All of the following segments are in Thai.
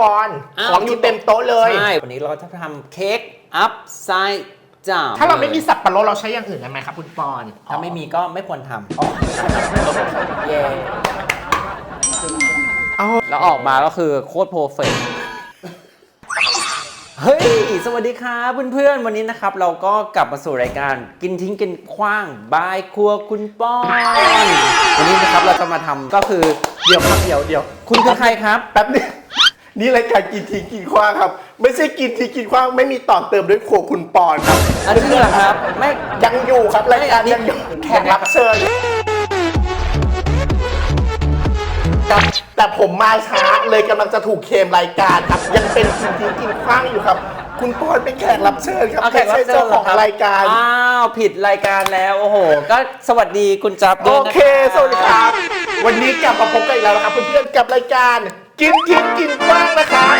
ปอนอ้าว ของอยู่เต็มโต๊ะเลย ใช่ วันนี้เราจะทำเค้ก upside down ถ้าเราไม่มีสับปะรดเราใช้อย่างอื่นได้ไหมครับคุณปอนถ้าไม่มีก็ไม่ควรทเย่ำแล้วออกมาก็คือโคตรโปรเฟกเฮ้ย สวัสดีครับเพื่อนๆ วันนี้นะครับ เราก็กลับมาสู่รายการกินทิ้งกินขว้างบายครัวคุณป้อน วันนี้นะครับเราจะมาทำก็คือเดี๋ยวครับเดี๋ยวเดี๋ยว คุณคือใครครับ แป๊บนึง นี่รายการกินทีกินขว้างครับ ไม่ใช่กินทีกินขว้างไม่มีต่อเติมด้วยครัวคุณปอนครับอันนี้คืออะไรครับ ไม่ยังอยู่ครับรายการยังอยู่แขกรับเชิญครับแต่ผมมาช้าเลยกำลังจะถูกเคลมรายการครับ ยังเป็นกินทีกินขว้างอยู่ครับ คุณปอนเป็นแขกรับเชิญครับเอาแขไม่กรับใช่เชิญเจ้าของเหรอครับรายการ อ้าวผิดรายการแล้วโอ้โห ก็สวัสดีคุณจับด้โอวยนะเคสวัสดีครับ วันนี้กลับมาพบกันอีกแล้วนะครับเพื่อนๆกับรายการ กินทิ้งกินกว้างนะครับ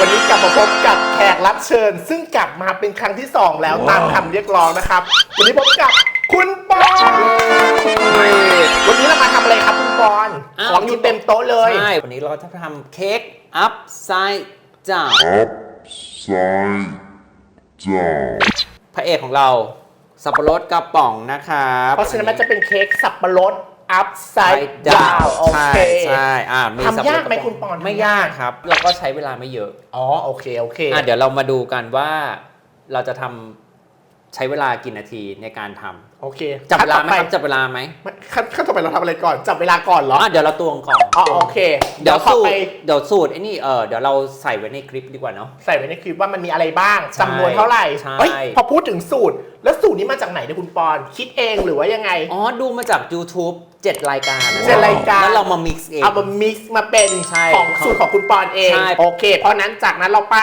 วันนี้กลับมาพบกับแขกรับเชิญ ซึ่งกลับมาเป็นครั้งที่สองแล้วตามคำเรียกร้องนะครับ วันนี้พบกับคุณปอนวันนี้เรามาทำอะไรครับคุณปอนอ้าว ของอยู่เต็มโต๊ะเลย ใช่ วันนี้เราจะทำเค้ก upside down upside down. พระเอกของเรา สับปะรดกระป๋องนะครับเพราะฉะนั้นมันจะเป็นเค้กสับปะรด upside down โอใช่เคใช่อ่ามีทำสับปะรดยากไหมระป๋องคุณปอนไม่ยากครับ เราก็ใช้เวลาไม่เยอะอ๋อ โอเค โอเค อะเดี๋ยวเรามาดูกันว่าเราจะทำ ใช้เวลากี่นาทีในการทำโอเคจับเวลาไหมขั้นคต่อรับจับเวลาไหมไม่ขั้นขั้นต่อไปเราทำอะไรก่อน จับเวลาก่อนเหรออะเดี๋ยวเราตวงก่อนอ๋อโอเค เดี๋ยวขอสูตไปรเดี๋ยวสูตรไอ้นี่เออเดี๋ยวเราใส่ไว้ในคลิปดีกว่าเนาะ ใส่ไว้ในคลิปว่ามันมีอะไรบ้างใช่จำนวนเท่าไหร่ใช่ เฮ้ยพอพูดถึงสูตร แล้วสูตรนี้มาจากไหนเนี่ยคุณปอนคิดเองหรือว่ายังไง อ๋อดูมาจาก YouTube 7 รายการนะเจ็ดรายการ แล้วเรามา mix เอง เอามา mix มาเป็นใช่ของสูตรของคุณปอนเอง ใช่ โอเค เพราะนั้นจากนั้นเราไป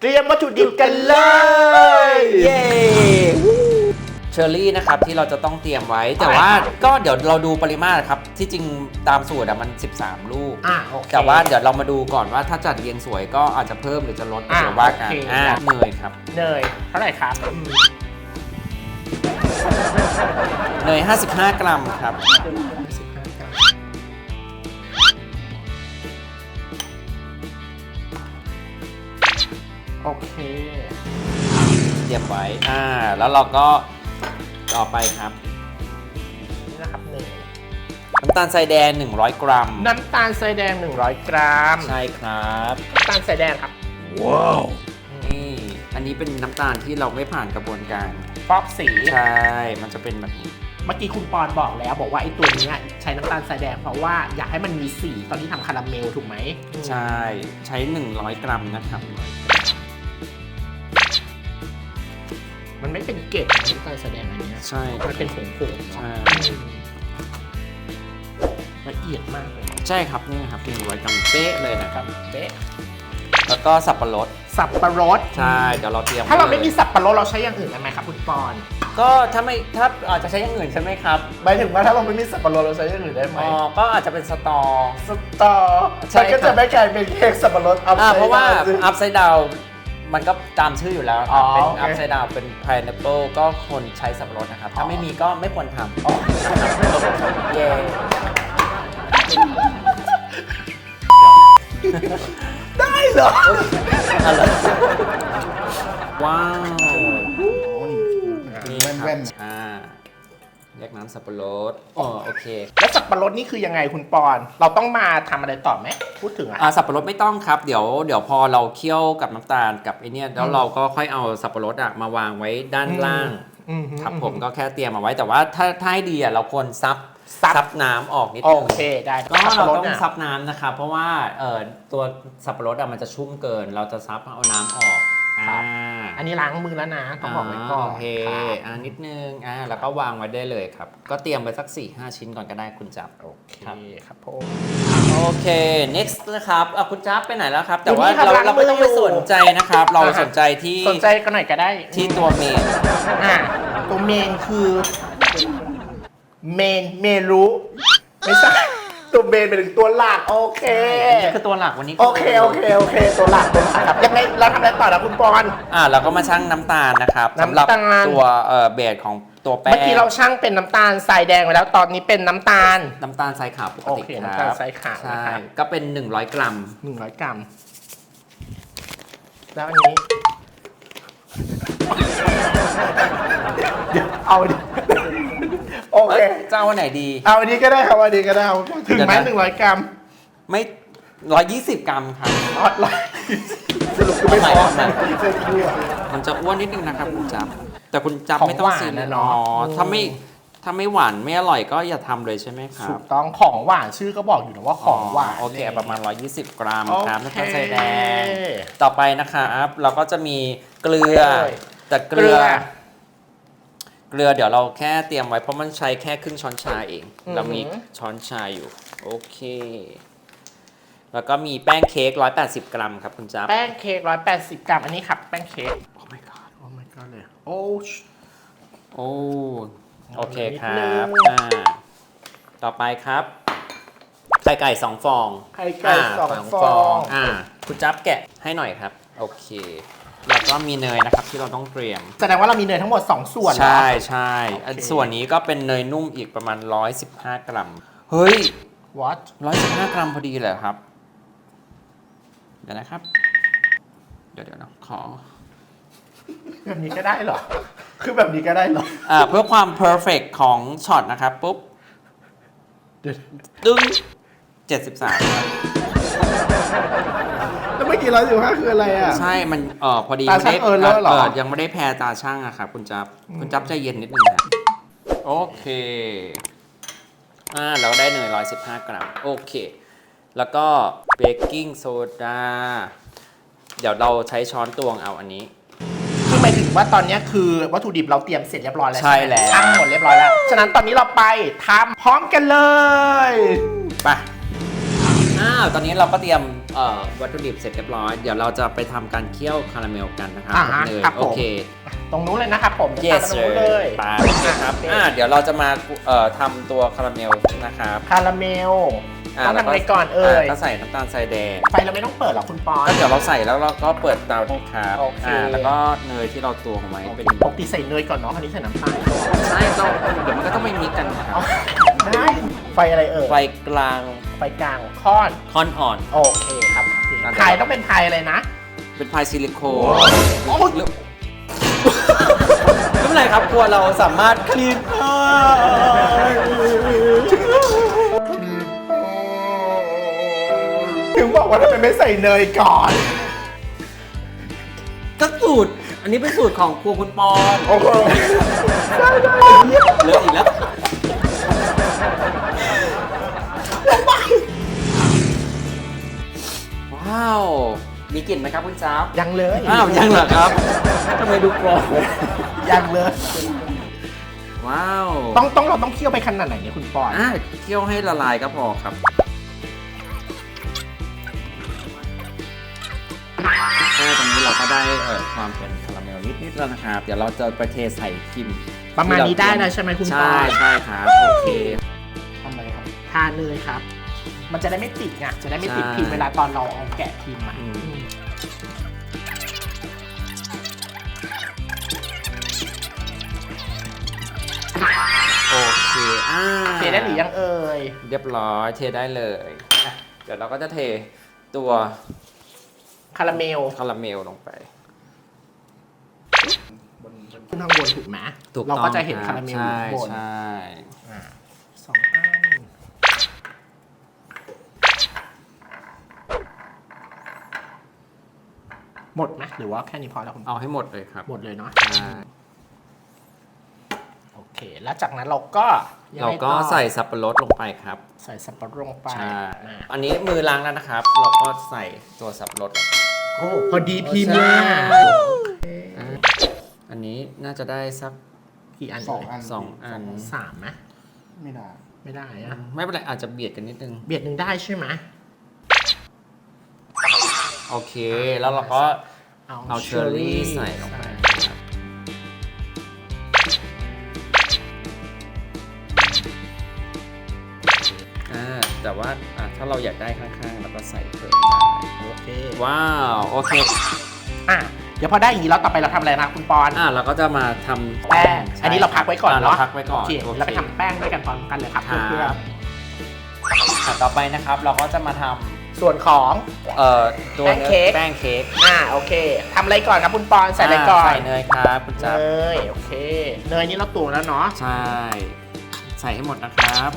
เตรียมวัตถุดิบกันเลย เย้เชอร์รี่นะครับที่เราจะต้องเตรียมไว้ แต่ว่าก็เดี๋ยวเราดูปริมาตรครับ ที่จริงตามสูตรอะมัน 13 ลูก อะโอเค แต่ว่าเดี๋ยวเรามาดูก่อนว่าถ้าจัดเรียงสวยก็อาจจะเพิ่มหรือจะลดอะเดี๋ยวว่ากันโอเค อ่าเนยครับ เนยเท่าไหร่ครับอืมเนย 55 กรัมครับ โอเคเตรียมไว้ อ่า แล้วเราก็ต่อไปครับ นี่นะครับหนึ่งน้ำตาลทรายแดง 100 กรัม น้ำตาลทรายแดง 100 กรัมใช่ครับน้ำตาลทรายแดงครับนี่ อันนี้เป็นน้ำตาลที่เราไม่ผ่านกระบวนการ ฟอกสี ใช่ มันจะเป็นแบบนี้ เมื่อกี้คุณปอนบอกแล้วบอกว่าไอ้ตัวเนี้ยใช้น้ำตาลทรายแดงเพราะว่าอยากให้มันมีสีตอนที่ทำคาราเมลถูกไหม ใช่ ใช้ 100 กรัมนะครับ ไม่เป็นเกล็ดน้ำตาลทรายแดงอันเนี้ยใช่ มันเป็นผงผงๆใช่ละเอียดมากเลยใช่ครับนี่ครับ100กรัมเป๊ะเลยนะครับ เป๊ะแล้วก็สับปะรดสับปะรดใช่เดี๋ยวเราเตรียมถ้าเราไม่ว้ลยมีสับปะรดเราใช้อย่างอื่นได้ไหมครับคุณปอน ก็ถ้าไม่ถ้าอาจจะใช้อย่างอื่นใช่ไหมครับหมายถึงว่าถ้าเราไม่มีสับปะรดเราใช้อย่างอื่นได้ไหมอ๋อก็อาจจะเป็นสตอ สตอใช่มันก็ครัจะบไม่กลายเป็นเค้กสับปะรดอัพอ่าเพราะว่าซึ่ง upside down มันก็ตามชื่ออยู่แล้วคอ๋รับอเป็นโอเค upside down เป็น pineapple ก็คนใช้สับปะรดนะครับ ถ้าไม่มีก็ไม่ควรทำอ๋อเย้ได้เหรออะไรว้าวนี่ครับแว่นอ่า เรียกน้ำสับปะรดอ๋อโอเคแล้วสับปะรดนี่คือยังไงคุณปอน เราต้องมาทำอะไรต่อไหมพูดถึงอะ อ่าสับปะรดไม่ต้องครับเดี๋ยวเดี๋ยวพอเราเคี่ยวกับน้ำตาลกับไอเนี่ยแล้วเราก็ค่อยเอาสับปะรดอะมาวางไว้ด้านล่าง อืมครับผมก็แค่เตรียมเอาไว้แต่ว่าถ้าถ้าให้ดีอะเราควรซับซับซับน้ำออกนิดโอนึงเคได้ก็สับเราปะรดต้องเนี่ยซับน้ำนะครับเพราะว่าเอ่อตัวสับปะรดอะมันจะชุ่มเกิน เราจะซับเอาน้ำออกอ่า อันนี้ล้างมือแล้วนะต้องบอกไว้ก่อนโอเคครับอ่านิดนึงอ่าแล้วก็วางไว้ได้เลยครับ ก็เตรียมไปสัก 4 5 ชิ้นก่อนก็ได้คุณจับ โอเคครับ ครับผม โอเค next นะครับอะคุณจับไปไหนแล้วครับ แต่ว่าอยู่นี่ครับเราล้างเราไม่ต้องมืไปออยู่ สนใจนะครับ เราอ่าฮะสนใจที่สนใจกันหน่อยก็ได้ที่ตัวเมนอะตัวเมนคือ เมนเมรู้ไม่ใช่ ตัวเมนเป็นถึงตัวหลักโอเคอันนี้คือตัวหลักวันนี้โอเคโอเคโอเค ตัวหลักตัวหลักครับยังไงเราทำอะไรต่อนะคุณปอน อ่าเราก็มาชั่งน้ำตาลนะครับน้ำสำหรับตาล ตัวเอ่อเบสของตัวแป้งเมื่อกี้เราช่างเป็นน้ำตาลทรายแดงไปแล้วตอนนี้เป็นน้ำตาล น้ำตาลทรายขาวปกติโอเคครับน้ำตาลทรายขาวใช่นะครับ ก็เป็น 100 กรัม100กรัม แล้วอันนี้ เดี๋ยวเอาดิโอ เคเอ้ยจะเอาอันไหนดี เอาอันนี้ก็ได้ครับอันนี้ก็ได้ครับถึงไหมเดี๋ยวนะหนึ่งร้อยกรัมไม่ร้อยยี่สิบกรัมครับอ๋อร้อยสรุปคือไม่พอเอาใหม่เส้นทั่วมันจะอ้วนนิดนึงนะครับคุณจับ แต่คุณจับของไม่ต้องหวานซีนะเรียสเนาะอ๋ออมถ้าไม่ถ้าไม่หวานไม่อร่อยก็อย่าทำเลยใช่ไหมครัถูบกต้องของหวานชื่อก็บอกอยู่นะว่าของหวานโอเคประมาณ 120 กรัมโอครับเคน้ำตาลทรายแดงต่อไปนะครับเราก็จะมีเกลือเอ้ยแต่เกลือเก ลือเดี๋ยวเราแค่เตรียมไว้เพราะมันใช้แค่ครึ่งช้อนชาเองอือหือเรามีช้อนชาอยู่ โอเค แล้วก็มีแป้งเค้ก180 กรัมครับคุณจ๊าบแป้งเค้กร้อยแปดสิบกรัม อันนี้ครับแป้งเค้ก โอ้ my god โอ้ my god เลยโอ้โอ้โอเคครันิดนึบงอ่าต่อไปครับไข่ไก่สองฟองไข่ไก่สองฟอง อ่าคุณจับแกะให้หน่อยครับ โอเคแล้ว ก็มีเนยนะครับที่เราต้องเตรียม แสดงว่าเรามีเนยทั้งหมด 2 ส่วนเหรอใช่ใช่โอเคอันส่วนนี้ก็เป็นเนยนุ่มอีกประมาณ 115 กรัม เฮ้ย what 115 กรัมพอดีเลยครับ เดี๋ยวนะครับ เดี๋ยวเดี๋ยวนะขอ แบบนี้ก็ได้เหรอ คือแบบนี้ก็ได้เหรอ อ่าเพื่อความ perfect ของช็อตนะครับ ปุ๊บเดี๋ยวตึ้ง73ครับแล้วเมื่อกี้ร้อยสิบห้าคืออะไรอะ ใช่มันเออพอดีตาช่างไม่ได้เอิญแล้วเหรอยังไม่ได้แพรตาช่างอะครับคุณจับคุณจับใจเย็นนิดนึงครับโอเคอ่าเราได้เนย115กรัมโอเค แล้วก็เบกกิ้งโซดาเดี๋ยวเราใช้ช้อนตวงเอาอันนี้ คือหมายถึงว่าตอนเนี้ยคือวัตถุดิบเราเตรียมเสร็จเรียบร้อยแล้วใช่ไหมแล้ว ช่างหมดเรียบร้อยแล้ว ฉะนั้นตอนนี้เราไปทำพร้อมกันเลย ไปอ้าวตอนนี้เราก็เตรียม เอ่อวัตถุดิบเสร็จเรียบร้อย เดี๋ยวเราจะไปทำการเคี่ยวคาราเมลกันนะครับอ่ากับฮะเนยครับผม โอเค ตรงนู้นเลยนะครับผม yes ตาม sir ตรงนู้นเลย ไปโอเคครับอ่าเดี๋ยวเราจะมาเอ่อทำตัวคาราเมลนะครับคาราเมลอ่าต้องแล้วทำอะไรก่อนเอ่ยาก็ใส่น้ำตาลทรายแดงไฟเราไม่ต้องเปิดหรอกคุณปอนก็เดี๋ยวเราใส่แล้วเราก็เปิดเตาครับโอเค อ่าแล้วก็เนยที่เราตวงเอาไว้เป็นปกติใส่เนยก่อนเนาะคราวนี้ใส่น้ำตาลใช่ต้องเดี๋ยวมันก็ต้องไปมิกกันนะครับเอาได้ ไฟอะไรเอ่ย ไฟกลางไฟกลางค่อน ค่อนอ่อน โอเคครับโอเคอะพายต้องเป็นพายอะไรนะ เป็นพายซิลิโคนโอ้ยหรือไม่เป็นไรครับครัวเราสามารถคลีนถึงบอกว่าทำไมไม่ใส่เนยก่อน ก็สูตร อันนี้เป็นสูตรของครัวคุณปอนโอ้โหเหลืออีกแล้ว ว้าว มีกลิ่นไหมครับคุณจ๊าบยังเลยอ้าว ยังเหรอครับทำไมดูกรอบยังเลย ว้าวต้องต้องเราต้องเคี่ยวไปขนาดไหนเนี่ยคุณปอนอ่าเคี่ยวให้ละลายก็พอครับแค่ตรงนี้เราก็ได้เอ่อความเป็นคาราเมลนิดๆแล้วนะครับ เดี๋ยวเราจะไปเทใส่ครีมประมาณนี้ได้นะใช่ไหมคุณปใช่อนใช่ครับ โอเค ทำอะไรครับ ทาเนยครับ มันจะได้ไม่ติดไงจะได้ไม่ติดใช่พิมพ์เวลาตอนเราเอาแกะพิมพ์มาอืมโอเคอ่าเทได้หรือยังเอ่ยเรียบร้อยเทได้เลยอะเดี๋ยวเราก็จะเทตัวคาราเมลคาราเมลลงไป ขึ้นข้างบนถูกไหมถูกเราต้องก็จะเห็นบคาราเมลอใช่ยู่ข้างบนใช่อ่าสองอัน หมดไหมหรือว่าแค่นี้พอแล้วคุณเอาให้หมดเลยครับ หมดเลยเนาะใช่โอเค แล้วจากนั้นเราก็ยังเราไงก็ต่อใส่สับปะรดลงไปครับใส่สับปะรดลงไปใช่อ่าอันนี้มือล้างแล้วนะครับ เราก็ใส่ตัวสับปะรดลงไปโอ้พอดีพิมพ์เลยใช่อะอันนี้น่าจะได้สักกี่อันสองอัน สองอัน สามไหมไม่ได้ ไม่ได้อะไม่เป็นไรอาจจะเบียดกันนิดนึง เบียดหนึ่งได้ใช่ไหม โอเค แล้วเราก็เอาเอาเชอร์รี่ใส่ลงไปครับอ่าแต่ว่าอะถ้าเราอยากได้ข้างๆเราก็ใส่เพิ่มได้โอเค ว้าว โอเค อะเดี๋ยวพอได้อย่างนี้แล้วต่อไปเราทำอะไรนะคุณปอนอ่าเราก็จะมาทำแป้งใช่อันนี้เราพักไว้ก่อนอ่เนาะเราพักไว้ก่อนโอเคโอเคเราไปทำแป้งด้วยกันพร้อมกันเลยครับครับเพื่อนอะต่อไปนะครับเราก็จะมาทำ ส่วนของเอ่อตัวแป้งเค้ก แป้งเค้กอ่าโอเคทำอะไรก่อนครับคุณปอนใส่อะไรก่อนใส่เนยครับคุณเนจับยโอเคเนยนี่เราตวงแล้วเนาะใช่ ใส่ให้หมดนะครับ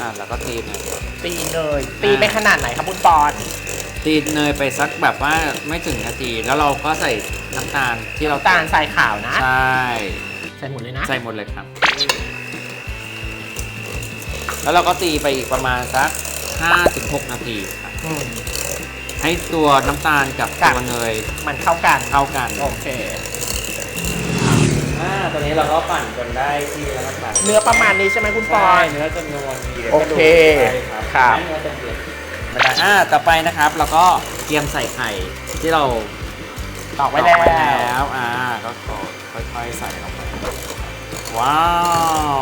อ่าแล้วก็ตีเนยตีเนยตีไปขนาดไหนครับคุณปอนตีเนยไปสักแบบว่าไม่ถึงนาที แล้วเราก็ใส่น้ำตาลที่เราน้ำตาลทรายขาวนะ ใช่ ใส่หมดเลยนะ ใส่หมดเลยครับ แล้วเราก็ตีไปอีกประมาณสัก5-6 นาทีครับอืม ให้ตัวน้ำตาลกับครับตัวเนยมันเข้ากัน เข้ากันโอเค อ่าตอนนี้เราก็ปั่นจนได้ที่แล้วนะครับเนื้อประมาณนี้ใช่ไหมคุณปอใช่นเนื้อจะนวลดีโอเคใช่ครับครับเนื้อจะเดือดไม่ได้อ่าต่อไปนะครับเราก็เตรียมใส่ไข่ที่เราตอกไว้แล้ว ตอกแล้วอ่าก็ค่อยๆใส่ลงไปว้าว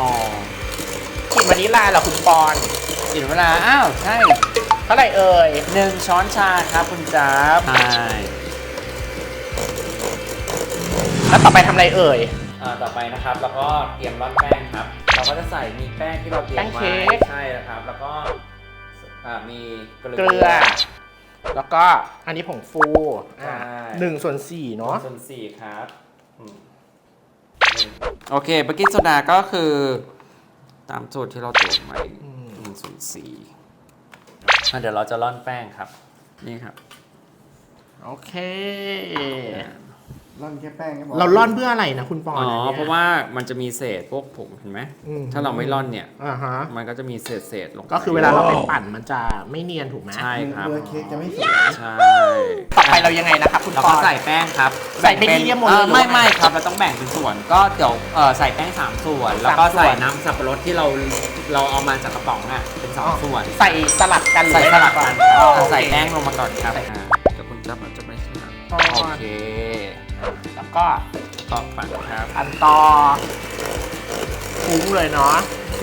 กลิ่นวานิลลาเหรอคุณปอนถึงเวลาอ้าวใช่เท่าไหร่เอ่ยหนึ่งช้อนชาครับคุณจ๊าบใช่แล้วต่อไปทำอะไรเอ่ยอ่าต่อไปนะครับแล้วก็เตรียมร่อนแป้งครับ เราก็จะใส่มีแป้งที่เราเตรียมแป้งไว้เค้ก ใช่แล้วครับ แล้วก็อ่ามีเกลืเกลือ แล้วก็อันนี้ผงฟูอ่าใช่ หนึ่งส่วนสี่เนาะ ส่วนสี่ครับอืมโอเคเบกกิ้งโซดาก็คือ ตามสูตรที่เราตวงไว้หนึ่งส่วนสี่อะเดี๋ยวเราจะร่อนแป้งครับ นี่ครับ โอเค ร่อนแค่แป้งก็บอกเราล่อนเพื่ออะไรนะคุณปอนอ๋อ นนี้ย เพราะว่ามันจะมีเศษพวกผงเห็นไหม อืม ถ้าเราไม่ร่อนเนี่ย อ่าฮะมันก็จะมีเศษเศษๆลงไปก็คือเวลาเราไปปั่นมันจะไม่เนียนถูกไหมใช่ครับ เนื้อเค้กจะไม่สวยใช่ ต่อไปเรายังไงนะครับคุณเราปอก็น ใส่แป้งครับใส่ไปที่เดียวหมดเลยอ่อหรือไม่ว่าไม่ครับเราต้องแบ่งเป็นส่วน ก็เดี๋ยวเอ่อใส่แป้งสามส่วน แล้วก็สามส่วน ใส่น้ำสับปะรดที่เราเราเอามาจากกระป๋องอะเป็นสองส่วน ใส่สลับกันหรือใส่สลับกันอ๋อครับโอเค ใส่แป้งลงมาก่อนครับใส่อ่าแต่คุณจับอาจจะไม่ถนัดอ๋อโอเค แล้วก็ก็ปั่นครับอันต่อคุ้งเลยเนาะโอเค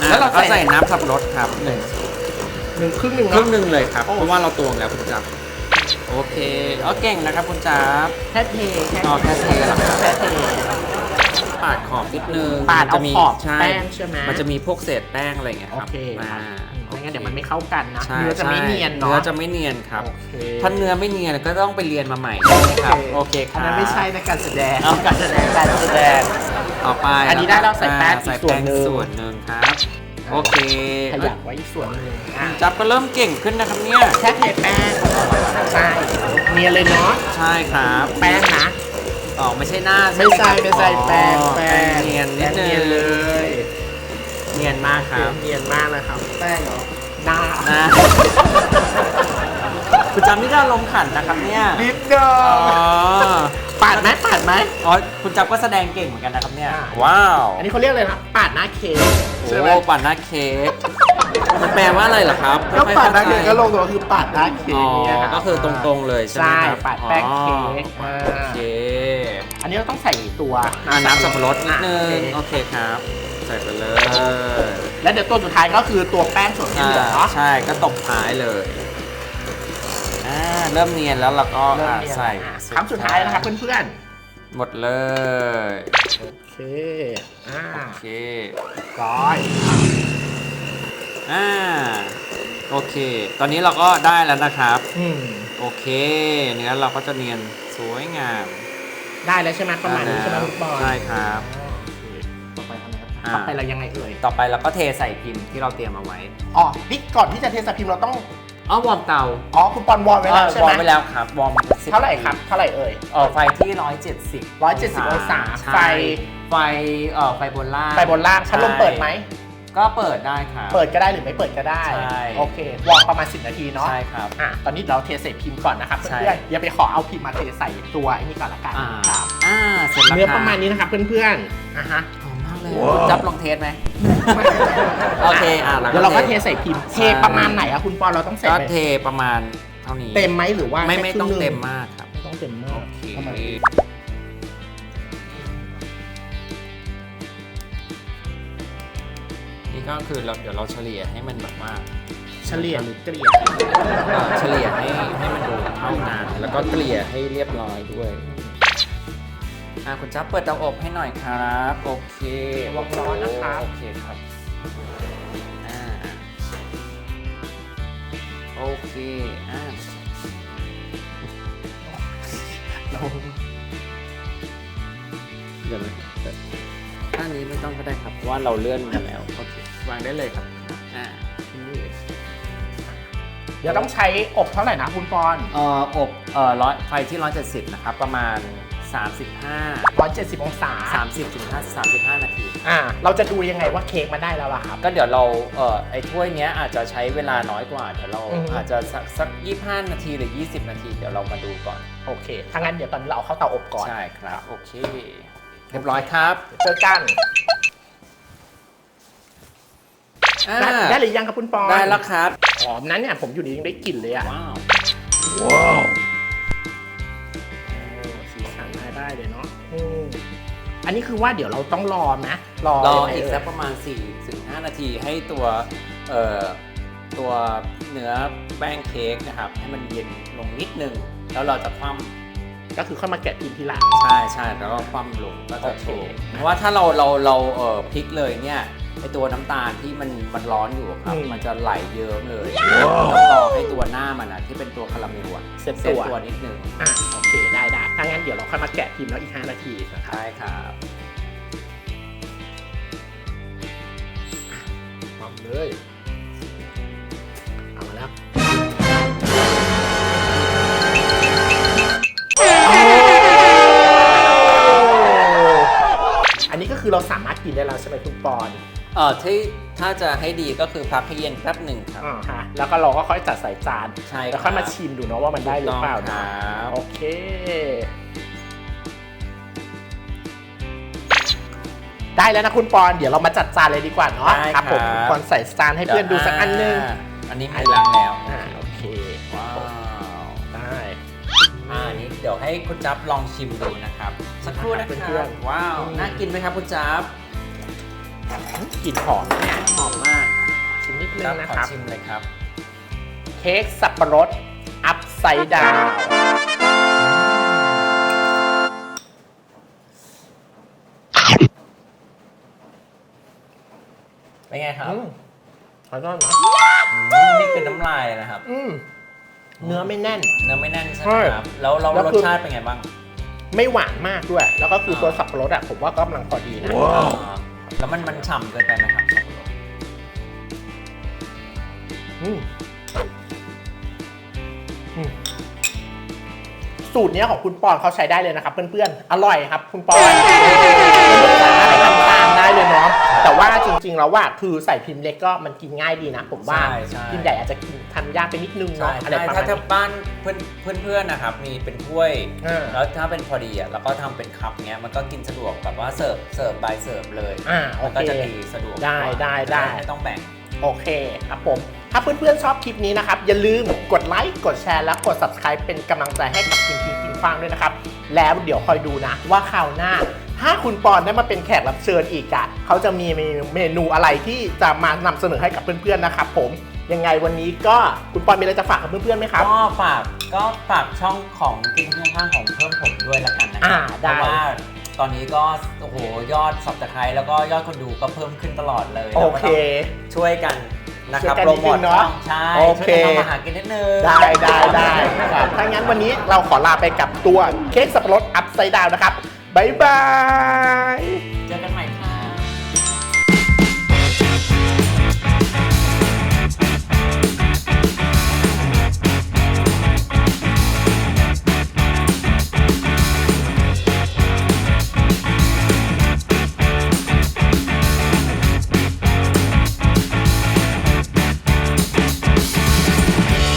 อะแล้วเราก็ใส่ ใส่น้ำสับปะรดครับหนึ่งหนึ่งครึ่งหนึ่งครึ่เนาะ งหนึ่งเลยครับ โอ้ เพราะว่าเราตวงแล้วคุณจับ โอเคอ๋อเก่งนะครับคุณจับ แค่เทแค่อ๋อแค่เทเหรอแค่เท ปาดขอบนิดนึงปาดมันเอาจะมีขอบใช่แป้งใช่ไหมมันจะมีพวกเศษแป้งอะไรอย่างเงี้ยโอครับเคคอ่ารับไม่ งั้นเดี๋ยวมันไม่เข้ากันนะ ใช่เนื้อจะไม่เนียนใช่เนาะเนื้อจะไม่เนียนครับ โอเคถ้าเนื้อไม่เนียนก็ต้องไปเรียนมาใหม่ใช่ไหมครับโอเคคอัรันบนั้นไม่ใช่ในการแสดง เอาการแสดงการแสดง ต่อไปอันนี้ได้แล้วใส่แป้งอ่าใส่อีกส่วนแป้งหนึ่งส่วนหนึ่งครับ โอเคขยับไว้อีกส่วนหนึ่งอะจับก็เริ่มเก่งขึ้นนะครับเนี่ยแค่เทแป้งใช่เนียนเลยเนาะใช่ครับแป้งนะ อ๋อไม่ใช่หน้าไม่ใช่หไม่ใช่ครับแป้งอ๋อแป้งเนียนนิดนึเนียนเลงยเนียนมากครับ เนียนมากเลยครับ แป้งเหรอ หน้านะคุณจำนี่ก็ลมณ์ขันนะครับเนี่ย นิดเดียอ๋อ ปาดไหมปาดไหมอ๋อ คุณจับก็แสดงเก่งเหมือนกันนะครับเนี่ยอ่าว้าวอันนี้เขาเรียกเลยนะปาดหน้าเค้กใช่ไหมโอ้ปั่นหน้าเค้กมันแปลว่าอะไรเหรอครับก็ไม่ปาดหน้าเข้เค้กใจก็ลงตัวคือปาดหน้าเค้อ๋กเนี่ยอรับก็คือตรงๆเลยใช่ไหมใช่ครับปาดแป้งเค้กอ๋ออ่าโอเค อันนี้เราต้องใส่ตัวอ่าน้ำสับปะรดนิดนึงอะโอโอเคเคครับใส่ไปเลยแล้วเดี๋ยวตัวสุดท้ายก็คือตัวแป้งส่วนที่อ่าเหลือเนาะ ใช่ก็ตบท้ายเลยอ่าเริ่มเนียนแล้วเราก็เริ่มอ่าเนียน ใส่อะคำสุดท้ายนะครับเพื่อนหมดเลยๆ โอเค อ่าโอเคร้อย อ่าโอเค ตอนนี้เราก็ได้แล้วนะครับ อืม โอเคเนื้อเราก็จะเนียนสวยงามได้แล้วใช่ไหมประมาณนี้ใช่ไหมลูกบอล ใช่ครับต่ อไปทำไงครับอ่า ต่อไปเรายังไงเอ่ยต่อไปเราก็เทใส่พิมพ์ที่เราเตรียมเอาไว้อ๋อนี่ก่อนที่จะเทสพิมพ์เราต้องอ๋อวอร์มเตาอ๋อคุณปอนวอร์มไว้แล้วใช่วอไหมร์มไว้แล้วครับวอร์ม10เท่าไหร่ครับเท่าไหร่เอ่ย เออไฟที่ 170 170องศาใช่ไฟ ไฟเอ่อไฟบนล่างไปบนล่างชั้นลมเปิดไหม ก็เปิดได้ครับ เปิดก็ได้หรือไม่เปิดก็ได้ ใช่ โอเควอร์มประมาณ 10 นาทีเนาะ ใช่ครับ อะ ตอนนี้เราเทใส่พิมพ์ก่อนนะครับใช่ เพื่อนๆอย่าไปขอเอาพิมพ์มาเทใส่ตัวไอ้นี่ก่อนละกันอ่าครับ อ่าเสร็จแล้วเนื้อคบประมาณนี้นะครับเพื่อนๆอะฮะ หอมมากเลยจับลองเทสไหม โอเคอะเดี๋ยวเราก็เทใส่พิมพ์ เทประมาณไหนอะคุณปอนเราต้องใส่ก็ไปเทประมาณเท่านี้เต็มไหมหรือว่าไม่แค่ไม่ครึ่ต้องหนึ่เต็มมากครับ ไม่ต้องเต็มมากโอเคประมาณนี้นี่ก็คือเราเดี๋ยวเราเฉลี่ยให้มันแบบว่า เฉลี่ยหรือเกลี่ย เอ่อเฉลี่ยให้ให้มันดูเท่ากันแล้วก็เกลี่ยให้เรียบร้อยด้วย อะคุณจ้าเปิดเตาอบให้หน่อยครับ โอเคระวังร้อนนะครับ โอเคครับอ่าโอเคอ่าลงเดี๋ยวนะท่านี้ไม่ต้องก็ได้ครับเพราะว่าเราเลื่อนมาแล้วโอเควางได้เลยครับอ่าเดี๋ยวต้องใช้อบเท่าไหร่นะคุณปอน เอ่ออบเอ่อร้อยไฟที่ร้อยเจ็ดสิบนะครับ ประมาณ 35 170 องศา 30ถึง35 นาที อ่า เราจะดูยังไงว่าเค้กมาได้แล้วล่ะครับ ก็เดี๋ยวเราเอ่อไอ้ถ้วยเนี้ยอาจจะใช้เวลาน้อยกว่าเดี๋ยวเราอืม อาจจะสักสัก 25 นาทีหรือ 20 นาที เดี๋ยวเรามาดูก่อน โอเค ถ้างั้นเดี๋ยวตอนนี้เราเอาเข้าเตาอบก่อน ใช่ครับ โอเค เรียบร้อยครับเจอกัน อ่าได้ได้หรือยังครับคุณปอนได้แล้วครับ หอมนั้นเนี่ยผมอยู่นี่ยังได้กลิ่นเลยอะว้าว ว้าว อันนี้คือว่าเดี๋ยวเราต้องรอนะรอรอยังไงอีกเยสักประมาณ4ถึง5นาทีให้ตัวเอ่อตัวเนื้อแป้งเค้กนะครับ ให้มันเย็นลงนิดนึง แล้วเราจะคว่ำก็คือเข้ามาแกะพิมพ์ทีหลังใช่ใช่แล้วก็คว่ำลงก็จะโอเคโชว์เพราะว่าถ้าเราเราเราเอ่อพลิกเลยเนี่ย ไอตัวน้ำตาลที่มันมันร้อนอยู่ครับมันจะไหลเยิ้มเลยต้องรอให้ตัวหน้ามันอะที่เป็นตัวคาราเมลอะเซ็ตเซ็ตตัวตัวนิดนึงอะโอเคได้ได้ถ้างั้นเดี๋ยวเราค่อยมาแกะพิมพ์แล้วอีก 5 นาทีนะครับใช่ครับพร้อมเลย เอามาแล้วอันนี้ก็คือเราสามารถกินได้แล้วใช่ไหมคุณปอน เอ่อที่ถ้าจะให้ดีก็คือพักให้เย็นแป๊บหนึ่งครับ อ่าฮะแล้วก็เราก็ค่อยจัดใส่จาน ใช่แล้วค่อยครับมาชิมดูเนาะว่ามันได้หรือเปล่าถูกต้นะองครับโอเค ได้แล้วนะคุณปอน เดี๋ยวเรามาจัดจานเลยดีกว่าเนาะได้ครับผมคุณปอนใส่จานให้เพื่อนดูสักอันนึงาอันนี้มีล้างแล้วอ่าโอเคว้าวได้อ่าอันนี้เดี๋ยวให้คุณจับลองชิมดูนะครับ สักครู่นะคเพื่รัอบนว้าวอืมน่ากินไหมครับคุณจับ กลิ่นหอมนะหอมมากชิมนิดนึจังบนะขอครับชิมเลยครับ เค้กสับปะรด อัพไซด์ดาวเป็นไงครับอืมขอโทษนะอืมนี่คือน้ำลายเลยนะครับ อืมเนื้อไม่แน่น เนื้อไม่แน่นใช่ไหใช่มครับ แล้วเราแล้วรสคือ ชาติเป็นไงบ้าง ไม่หวานมากด้วย แล้วก็คืออ่าตัวสับปะรดอะผมว่าก็กำลังพอดีนะอ่า แล้วมันมันฉ่ำเกินไปไหมครับอืมอืมสูตรเนี้ยของคุณปอนเขาใช้ได้เลยนะครับ เพื่อนๆ อร่อยครับ คุณปอน แต่ว่าจริงๆแล้วว่าคือใส่พิมพ์เล็กก็มันกินง่ายดีนะ ผมว่าใช่ใช่ พิมพ์ใหญ่อาจจะกินทำยากไปนิดนึงใช่เนาะอะไรใช่ประมาถ้าณถ้านี้บ้านเพื่อนเพื่อนเพื่อนๆนะครับมีเป็นถ้วยอ่าแล้วถ้าเป็นพอดีอะแล้วก็ทำเป็นคัพเงี้ยมันก็กินสะดวกแบบว่าเสิร์ฟเสิร์ฟบายเสิร์ฟเลยอ่าโอมันเค ก็จะดีสะดวกได้กว่าได้ได้ ไม่ต้องแบ่ง โอเคครับผม ถ้าเพื่อนๆชอบคลิปนี้นะครับ อย่าลืมกดไลค์ กดแชร์ และกด subscribe เป็นกำลังใจให้กับกินกินกินฟางด้วยนะครับ แล้วเดี๋ยวคอยดูนะ ว่าคราวหน้า ถ้าคุณปอนได้มาเป็นแขกรับเชิญอีกอะเขาจะมีเมนูอะไรที่จะมานำเสนอให้กับเพื่อนๆนะครับผมยังไงวันนี้ก็คุณปอนมีอะไรจะฝากกับเพื่อนๆไหมครับ ก็ฝากก็ฝากช่องของกินข้างๆของเพิ่มผมด้วยละกันนะคอ่ารัได้เพราะว่าตอนนี้ก็โอ้โหยอดสับตะไคร้แล้วก็ยอดคนดูก็เพิ่มขึ้นตลอดเลยโอราก็เคต้องช่วยกันนะครับช่วยกันโปรโมทนิดนึงเนอะช่องใช่โอช่วยเคกันทำอาหารกินนิดนึง ได้ได้ได้ครับถ้างั้นวันนี้เราขอลาไปกับตัวเค้กสับปะรดอัพไซด์ดาวนะครับ บ๊ายบาย